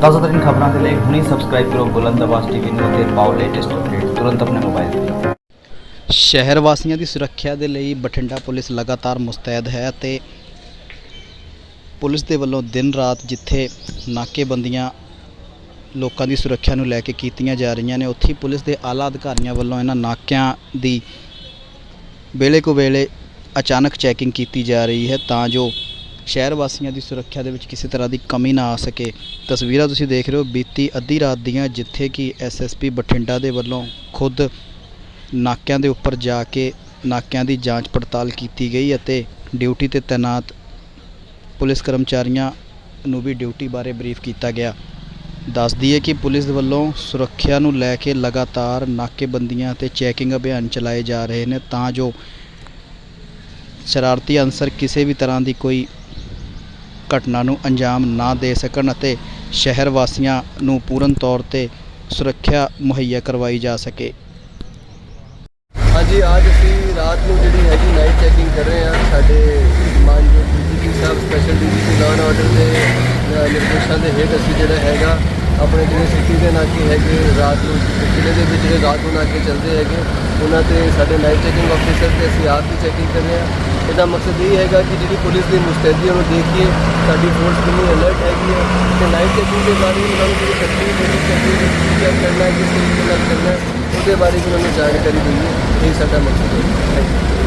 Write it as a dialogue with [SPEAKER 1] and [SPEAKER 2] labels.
[SPEAKER 1] ਤਾਜ਼ਾਤਰੀਨ ਖਬਰਾਂ ਦੇ ਲਈ ਹੁਣੇ ਸਬਸਕ੍ਰਾਈਬ ਕਰੋ ਬੁਲੰਦ ਆਵਾਜ਼ ਟੀਵੀ ਨੂੰ ਅਤੇ ਪਾਓ ਲੇਟੈਸਟ ਅਪਡੇਟ ਤੁਰੰਤ ਆਪਣੇ ਮੋਬਾਈਲ ਤੇ।
[SPEAKER 2] ਸ਼ਹਿਰ ਵਾਸੀਆਂ ਦੀ ਸੁਰੱਖਿਆ ਦੇ ਲਈ ਬਠਿੰਡਾ ਪੁਲਿਸ ਲਗਾਤਾਰ ਮੁਸਤੈਦ ਹੈ ਤੇ ਪੁਲਿਸ ਦੇ ਵੱਲੋਂ ਦਿਨ ਰਾਤ ਜਿੱਥੇ ਨਾਕੇਬੰਦੀਆਂ ਲੋਕਾਂ ਦੀ ਸੁਰੱਖਿਆ ਨੂੰ ਲੈ ਕੇ ਕੀਤੀਆਂ ਜਾ ਰਹੀਆਂ ਨੇ, ਉੱਥੇ ਪੁਲਿਸ ਦੇ ਆਲਾ ਅਧਿਕਾਰੀਆਂ ਵੱਲੋਂ ਇਹਨਾਂ ਨਾਕਿਆਂ ਦੀ ਵੇਲੇ ਕੁ ਵੇਲੇ ਅਚਾਨਕ ਚੈਕਿੰਗ ਕੀਤੀ ਜਾ ਰਹੀ ਹੈ ਤਾਂ ਜੋ ਸ਼ਹਿਰ ਵਾਸੀਆਂ ਦੀ ਸੁਰੱਖਿਆ ਦੇ ਵਿੱਚ ਕਿਸੇ ਤਰ੍ਹਾਂ ਦੀ ਕਮੀ ਨਾ ਆ ਸਕੇ। ਤਸਵੀਰਾਂ ਤੁਸੀਂ ਦੇਖ ਰਹੇ ਹੋ ਬੀਤੀ ਅੱਧੀ ਰਾਤ ਦੀਆਂ, ਜਿੱਥੇ ਕਿ ਐਸਐਸਪੀ ਬਠਿੰਡਾ ਦੇ ਵੱਲੋਂ ਖੁਦ ਨਾਕਿਆਂ ਦੇ ਉੱਪਰ ਜਾ ਕੇ ਨਾਕਿਆਂ ਦੀ ਜਾਂਚ ਪੜਤਾਲ ਕੀਤੀ ਗਈ ਅਤੇ ਡਿਊਟੀ ਤੇ ਤੈਨਾਤ ਪੁਲਿਸ ਕਰਮਚਾਰੀਆਂ ਨੂੰ ਵੀ ਡਿਊਟੀ ਬਾਰੇ ਬਰੀਫ ਕੀਤਾ ਗਿਆ। ਦੱਸਦੀ ਹੈ ਕਿ ਪੁਲਿਸ ਵੱਲੋਂ ਸੁਰੱਖਿਆ ਨੂੰ ਲੈ ਕੇ ਲਗਾਤਾਰ ਨਾਕੇਬੰਦੀਆਂ ਤੇ ਚੈਕਿੰਗ ਅਭਿਆਨ ਚਲਾਏ ਜਾ ਰਹੇ ਨੇ ਤਾਂ ਜੋ ਸ਼ਰਾਰਤੀ ਅਨਸਰ ਕਿਸੇ ਵੀ ਤਰ੍ਹਾਂ ਦੀ ਕੋਈ ਘਟਨਾ ਨੂੰ ਅੰਜਾਮ ਨਾ ਦੇ ਸਕਣ ਅਤੇ ਸ਼ਹਿਰ ਵਾਸੀਆਂ ਨੂੰ ਪੂਰਨ ਤੌਰ ਤੇ ਸੁਰੱਖਿਆ ਮੁਹੱਈਆ ਕਰਵਾਈ ਜਾ ਸਕੇ।
[SPEAKER 3] ਹਾਂਜੀ, ਅੱਜ ਅਸੀਂ ਰਾਤ ਨੂੰ ਜਿਹੜੀ ਹੈਗੀ ਨਾਈਟ ਚੈਕਿੰਗ ਕਰ ਰਹੇ ਹਾਂ। ਸਾਡੇ ਮਾਨਯੋਗ DGP Sahib special DGP law and order ਦੇ ਨਿਰਦੇਸ਼ਾਂ ਦੇ ਹੇਠ ਅਸੀਂ ਜਿਹੜਾ ਹੈਗਾ, ਆਪਣੇ ਜਿਹੜੇ ਸਿਟੀ ਦੇ ਨਾਕੇ ਹੈਗੇ, ਰਾਤ ਨੂੰ ਜ਼ਿਲ੍ਹੇ ਦੇ ਵਿੱਚ ਜਿਹੜੇ ਰਾਤ ਨੂੰ ਨਾਕੇ ਚੱਲਦੇ ਹੈਗੇ, ਉਹਨਾਂ ਤੇ ਸਾਡੇ ਨਾਈਟ ਚੈਕਿੰਗ ਆਫੀਸਰ ਤੇ ਅਸੀਂ ਆਪ ਵੀ ਚੈਕਿੰਗ ਕਰ ਰਹੇ ਹਾਂ। ਇਹਦਾ ਮਕਸਦ ਇਹ ਹੈਗਾ ਕਿ ਜਿਹੜੀ ਪੁਲਿਸ ਦੀ ਮੁਸਤੈਦੀ ਉਹਨੂੰ ਕੇ ਸਾਡੀ ਫੋਰਸ ਕਿੰਨੀ ਅਲਰਟ ਹੈਗੀ ਹੈ ਤੇ ਨਾਈਟ ਚੈਕਿੰਗ ਦੇ ਬਾਰੇ ਉਹਨਾਂ ਨੂੰ ਜਿਹੜੀ ਤਕਲੀਫ ਹੋਣੀ ਚਾਹੀਦੀ ਕੀ ਕਰਨਾ ਹੈ, ਕਿਸ ਤਰੀਕੇ ਨਾਲ ਕਰਨਾ ਉਹਦੇ ਬਾਰੇ ਵੀ ਉਹਨਾਂ ਨੂੰ ਜਾਣਕਾਰੀ ਦੇਣੀ ਹੈ ਇਹ ਸਾਡਾ ਮਕਸਦ ਹੈ। Thank you